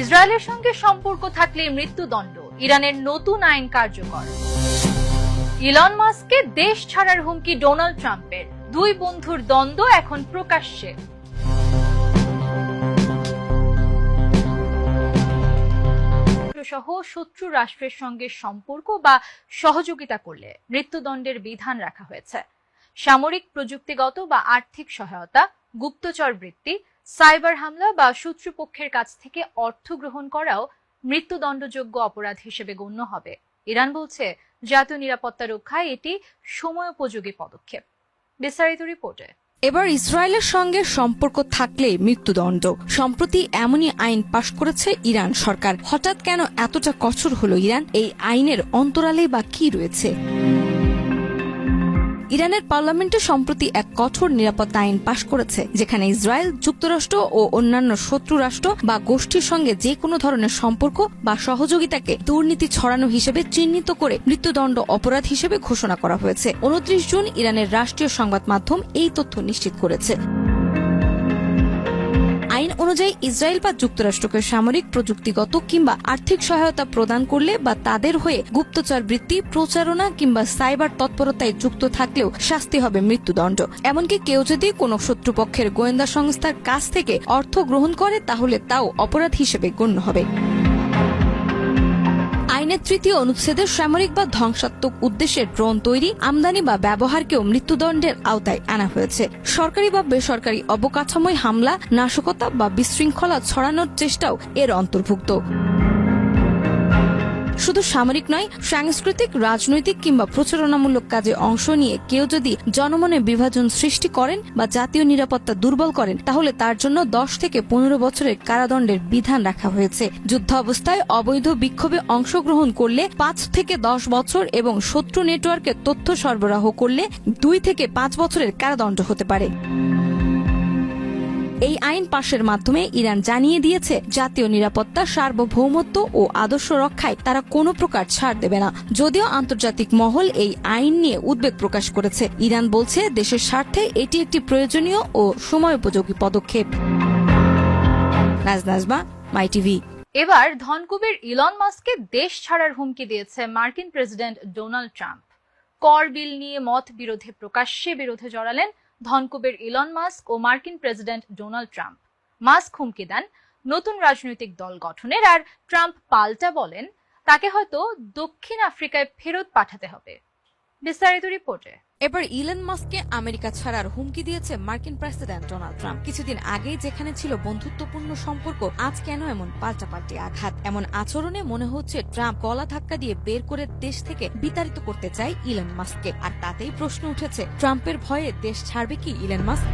ইসরায়েলের সঙ্গে সম্পর্ক থাকলে মৃত্যুদণ্ড, ইরানের নতুন আইন কার্যকর। ইলন মাস্ককে দেশ ছাড়ার হুমকি ডোনাল্ড ট্রাম্পের। দুই বন্ধুর দ্বন্দ্ব এখন প্রকাশ্যে। সহ শত্রু রাষ্ট্রের সঙ্গে সম্পর্ক বা সহযোগিতা করলে মৃত্যুদণ্ডের বিধান রাখা হয়েছে। সামরিক প্রযুক্তিগত বা আর্থিক সহায়তা, গুপ্তচর বৃত্তি সাইবার হামলা বা শত্রুপক্ষের কাছ থেকে অর্থ গ্রহণ করাও মৃত্যুদণ্ডযোগ্য অপরাধ হিসেবে গণ্য হবে। ইরান বলছে, জাতীয় নিরাপত্তা রক্ষায় এটি সময়োপযোগী পদক্ষেপ। বিস্তারিত রিপোর্টে। এবার ইসরায়েলের সঙ্গে সম্পর্ক থাকলে মৃত্যুদণ্ড। সম্প্রতি এমনই আইন পাশ করেছে ইরান সরকার। হঠাৎ কেন এতটা কঠোর হলো ইরান? এই আইনের অন্তরালে বা কি রয়েছে? ইরানের পার্লামেন্টে সম্প্রতি এক কঠোর নিরাপত্তা আইন পাশ করেছে, যেখানে ইসরায়েল, যুক্তরাষ্ট্র ও অন্যান্য শত্রু রাষ্ট্র বা গোষ্ঠীর সঙ্গে যে কোনো ধরনের সম্পর্ক বা সহযোগিতাকে দুর্নীতি ছড়ানো হিসেবে চিহ্নিত করে মৃত্যুদণ্ড অপরাধ হিসেবে ঘোষণা করা হয়েছে। উনত্রিশ জুন ইরানের রাষ্ট্রীয় সংবাদ মাধ্যম এই তথ্য নিশ্চিত করেছে। অনুযায়ী ইসরায়েল বা যুক্তরাষ্ট্রকে সামরিক, প্রযুক্তিগত কিংবা আর্থিক সহায়তা প্রদান করলে বা তাদের হয়ে গুপ্তচর বৃত্তি, প্রচারণা কিংবা সাইবার তৎপরতায় যুক্ত থাকলেও শাস্তি হবে মৃত্যুদণ্ড। এমনকি কেউ যদি কোনো শত্রুপক্ষের গোয়েন্দা সংস্থার কাছ থেকে অর্থ গ্রহণ করে, তাহলে তাও অপরাধ হিসেবে গণ্য হবে। আইনের তৃতীয় অনুচ্ছেদে সামরিক বা ধ্বংসাত্মক উদ্দেশ্যে ড্রোন তৈরি, আমদানি বা ব্যবহারকেও মৃত্যুদণ্ডের আওতায় আনা হয়েছে। সরকারি বা বেসরকারি অবকাঠামোয় হামলা, নাশকতা বা বিশৃঙ্খলা ছড়ানোর চেষ্টাও এর অন্তর্ভুক্ত। শুধু সামরিক নয়, সাংস্কৃতিক, রাজনৈতিক কিংবা প্রচারণামূলক কাজে অংশ নিয়ে কেউ যদি জনমনে বিভাজন সৃষ্টি করেন বা জাতীয় নিরাপত্তা দুর্বল করেন, তাহলে তার জন্য দশ থেকে পনেরো বছরের কারাদণ্ডের বিধান রাখা হয়েছে। যুদ্ধ অবস্থায় অবৈধ বিক্ষোভে অংশগ্রহণ করলে পাঁচ থেকে দশ বছর এবং শত্রু নেটওয়ার্কে তথ্য সরবরাহ করলে দুই থেকে পাঁচ বছরের কারাদণ্ড হতে পারে। এই আইন পাশের মাধ্যমে ইরান জানিয়ে দিয়েছে, জাতীয় নিরাপত্তা, সার্বভৌমত্ব ও আদর্শ রক্ষায় তারা কোনো প্রকার ছাড় দেবে না। যদিও আন্তর্জাতিক মহল এই আইন নিয়ে উদ্বেগ প্রকাশ করেছে। ইরান বলছে, দেশের স্বার্থে এটি একটি প্রয়োজনীয় ও সময় উপযোগী পদক্ষেপ মাই টিভি। এবার ধনকুবের ইলন মাস্ককে দেশ ছাড়ার হুমকি দিয়েছে মার্কিন প্রেসিডেন্ট ডোনাল্ড ট্রাম্প। কর বিল নিয়ে মত বিরোধে প্রকাশ্যে বিরোধে জড়ালেন ধনকুবের ইলন মাস্ক ও মার্কিন প্রেসিডেন্ট ডোনাল্ড ট্রাম্প। মাস্ক হুমকি দেন নতুন রাজনৈতিক দল গঠনের আর ট্রাম্প পাল্টা বলেন, তাকে হয়তো দক্ষিণ আফ্রিকায় ফেরত পাঠাতে হবে। বিস্তারিত রিপোর্টে। এবার ইলন মাস্ককে আমেরিকা ছাড়ার হুমকি দিয়েছে মার্কিন প্রেসিডেন্ট ডোনাল্ড ট্রাম্প। কিছুদিন আগেই যেখানে ছিল বন্ধুত্বপূর্ণ সম্পর্ক, আজ কেন এমন পাল্টাপাল্টি আঘাত? এমন আচরণে মনে হচ্ছে ট্রাম্প গলা ধাক্কা দিয়ে বের করে দেশ থেকে বিতাড়িত করতে চায় ইলন মাস্ককে। আর তাতেই প্রশ্ন উঠেছে, ট্রাম্পের ভয়ে দেশ ছাড়বে কি ইলন মাস্ক?